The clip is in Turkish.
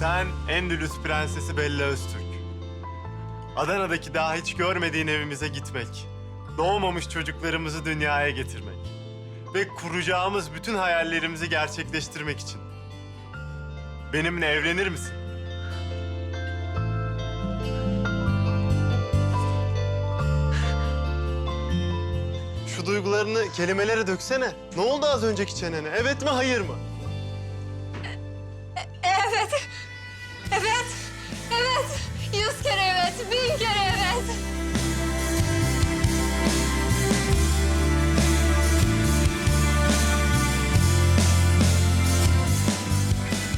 Sen Endülüs Prensesi Bella Öztürk. Adana'daki daha hiç görmediğin evimize gitmek. Doğmamış çocuklarımızı dünyaya getirmek. Ve kuracağımız bütün hayallerimizi gerçekleştirmek için. Benimle evlenir misin? Şu duygularını kelimelere döksene. Ne oldu az önceki çenene? Evet mi hayır mı? Yüz kere